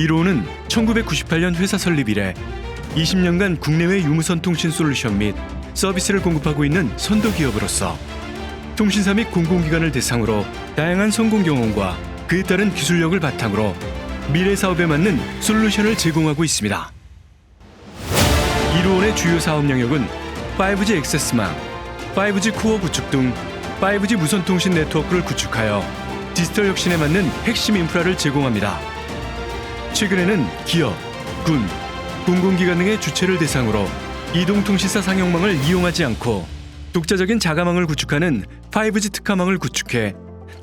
1호는 1998년 회사 설립 이래 20년간 국내외 유무선 통신 솔루션 및 서비스를 공급하고 있는 선도 기업으로서 통신사 및 공공기관을 대상으로 다양한 성공 경험과 그에 따른 기술력을 바탕으로 미래 사업에 맞는 솔루션을 제공하고 있습니다. 1호원의 주요 사업 영역은 5G 액세스망, 5G 코어 구축 등 5G 무선 통신 네트워크를 구축하여 디지털 혁신에 맞는 핵심 인프라를 제공합니다. 최근에는 기업, 군, 공공기관 등의 주체를 대상으로 이동통신사 상용망을 이용하지 않고 독자적인 자가망을 구축하는 5G 특화망을 구축해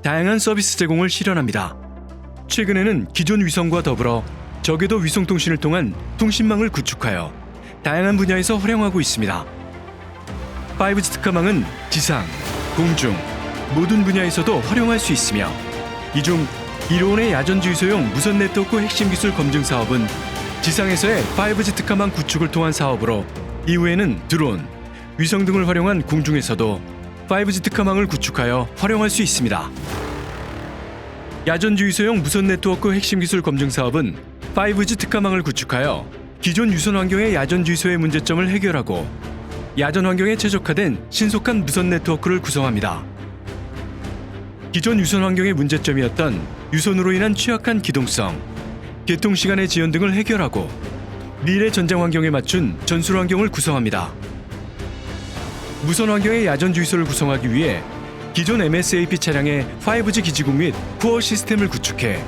다양한 서비스 제공을 실현합니다. 최근에는 기존 위성과 더불어 저궤도 위성통신을 통한 통신망을 구축하여 다양한 분야에서 활용하고 있습니다. 5G 특화망은 지상, 공중 모든 분야에서도 활용할 수 있으며 이중 1호원의 야전주의소용 무선 네트워크 핵심 기술 검증 사업은 지상에서의 5G 특화망 구축을 통한 사업으로 이후에는 드론, 위성 등을 활용한 공중에서도 5G 특화망을 구축하여 활용할 수 있습니다. 야전주의소용 무선 네트워크 핵심 기술 검증 사업은 5G 특화망을 구축하여 기존 유선 환경의 야전주의소의 문제점을 해결하고 야전 환경에 최적화된 신속한 무선 네트워크를 구성합니다. 기존 유선 환경의 문제점이었던 유선으로 인한 취약한 기동성, 개통 시간의 지연 등을 해결하고 미래 전장 환경에 맞춘 전술 환경을 구성합니다. 무선 환경의 야전 주의소를 구성하기 위해 기존 MSAP 차량의 5G 기지국 및 코어 시스템을 구축해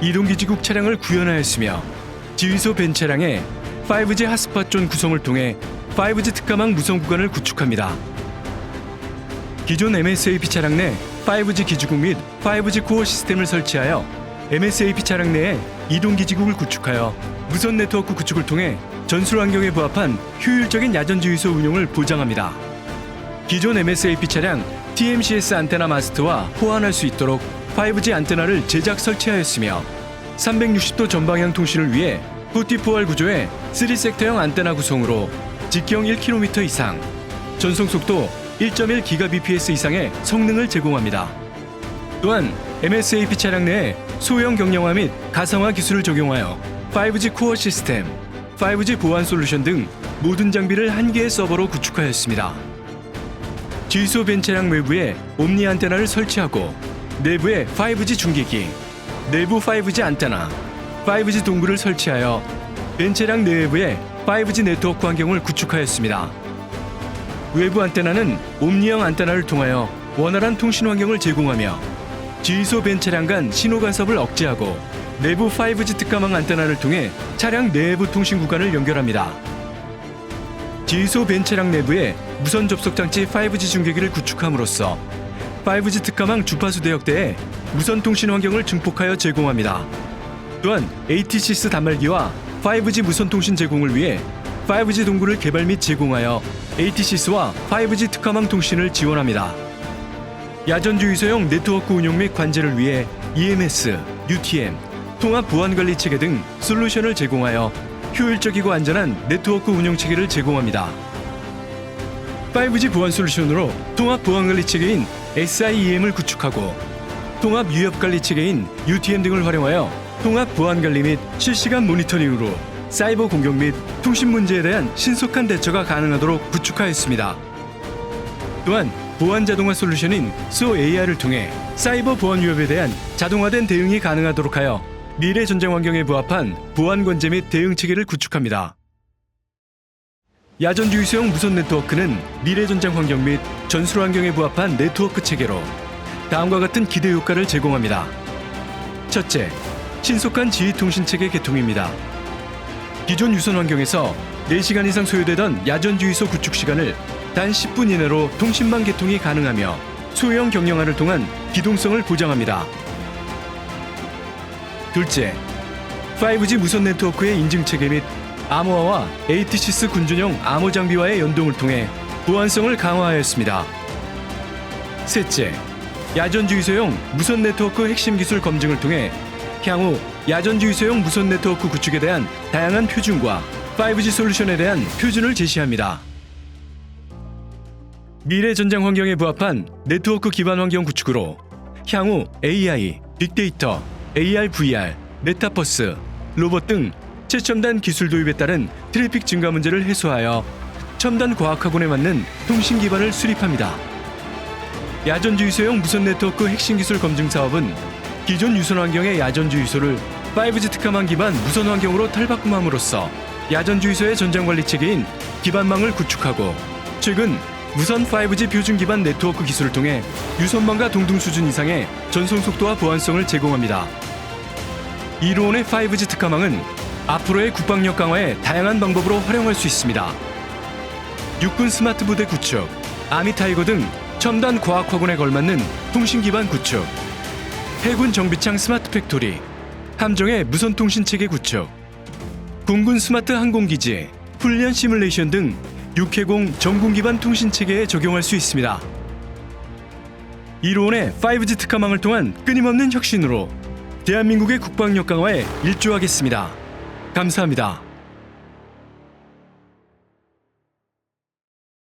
이동 기지국 차량을 구현하였으며 지휘소 벤 차량의 5G 핫스팟 존 구성을 통해 5G 특화망 무선 구간을 구축합니다. 기존 MSAP 차량 내 5G 기지국 및 5G 코어 시스템을 설치하여 MSAP 차량 내에 이동 기지국을 구축하여 무선 네트워크 구축을 통해 전술 환경에 부합한 효율적인 야전 주유소 운용을 보장합니다. 기존 MSAP 차량 TMCS 안테나 마스트와 호환할 수 있도록 5G 안테나를 제작 설치하였으며 360도 전방향 통신을 위해 44R 구조의 3섹터형 안테나 구성으로 직경 1km 이상, 전송 속도 1.1 GBps 이상의 성능을 제공합니다. 또한 MSAP 차량 내에 소형 경량화 및 가상화 기술을 적용하여 5G 코어 시스템, 5G 보안 솔루션 등 모든 장비를 한 개의 서버로 구축하였습니다. 지휘소 벤 차량 외부에 옴니 안테나를 설치하고 내부에 5G 중계기, 내부 5G 안테나, 5G 동굴을 설치하여 벤 차량 내외부에 5G 네트워크 환경을 구축하였습니다. 외부 안테나는 옴니형 안테나를 통하여 원활한 통신 환경을 제공하며 지휘소 벤 차량 간 신호 간섭을 억제하고 내부 5G 특가망 안테나를 통해 차량 내부 통신 구간을 연결합니다. 지휘소 벤 차량 내부에 무선 접속 장치 5G 중계기를 구축함으로써 5G 특가망 주파수 대역대에 무선 통신 환경을 증폭하여 제공합니다. 또한 ATCS 단말기와 5G 무선 통신 제공을 위해 5G 동굴을 개발 및 제공하여 ATCS와 5G 특화망 통신을 지원합니다. 야전 주유소용 네트워크 운용 및 관제를 위해 EMS, UTM, 통합 보안 관리 체계 등 솔루션을 제공하여 효율적이고 안전한 네트워크 운영 체계를 제공합니다. 5G 보안 솔루션으로 통합 보안 관리 체계인 SIEM을 구축하고 통합 유협 관리 체계인 UTM 등을 활용하여 통합 보안 관리 및 실시간 모니터링으로 사이버 공격 및 통신 문제에 대한 신속한 대처가 가능하도록 구축하였습니다. 또한 보안 자동화 솔루션인 SO AR을 통해 사이버 보안 위협에 대한 자동화된 대응이 가능하도록 하여 미래 전쟁 환경에 부합한 보안 관제 및 대응 체계를 구축합니다. 야전 주유소형 무선 네트워크는 미래 전쟁 환경 및 전술 환경에 부합한 네트워크 체계로 다음과 같은 기대 효과를 제공합니다. 첫째, 신속한 지휘 통신 체계 개통입니다. 기존 유선 환경에서 4시간 이상 소요되던 야전 주유소 구축 시간을 단 10분 이내로 통신망 개통이 가능하며 소형 경량화를 통한 기동성을 보장합니다. 둘째, 5G 무선 네트워크의 인증 체계 및 암호화와 ATCS 군준용 암호 장비와의 연동을 통해 보안성을 강화하였습니다. 셋째, 야전 주유소용 무선 네트워크 핵심 기술 검증을 통해 향후 야전 주유소용 무선 네트워크 구축에 대한 다양한 표준과 5G 솔루션에 대한 표준을 제시합니다. 미래 전장 환경에 부합한 네트워크 기반 환경 구축으로 향후 AI, 빅데이터, AR, VR, 메타버스, 로봇 등 최첨단 기술 도입에 따른 트래픽 증가 문제를 해소하여 첨단 과학학원에 맞는 통신 기반을 수립합니다. 야전 주유소용 무선 네트워크 핵심 기술 검증 사업은 기존 유선 환경의 야전 주 유소를 5G 특화망 기반 무선 환경으로 탈바꿈함으로써 야전 주 유소의 전장 관리 체계인 기반망을 구축하고 최근 무선 5G 표준 기반 네트워크 기술을 통해 유선망과 동등 수준 이상의 전송 속도와 보안성을 제공합니다. 이로온의 5G 특화망은 앞으로의 국방력 강화에 다양한 방법으로 활용할 수 있습니다. 육군 스마트 부대 구축, 아미 타이거 등 첨단 과학 학원에 걸맞는 통신 기반 구축, 해군 정비창 스마트 팩토리, 함정의 무선 통신 체계 구축, 공군 스마트 항공기지, 훈련 시뮬레이션 등 육해공 전군 기반 통신 체계에 적용할 수 있습니다. 이로온의 5G 특화망을 통한 끊임없는 혁신으로 대한민국의 국방력 강화에 일조하겠습니다. 감사합니다.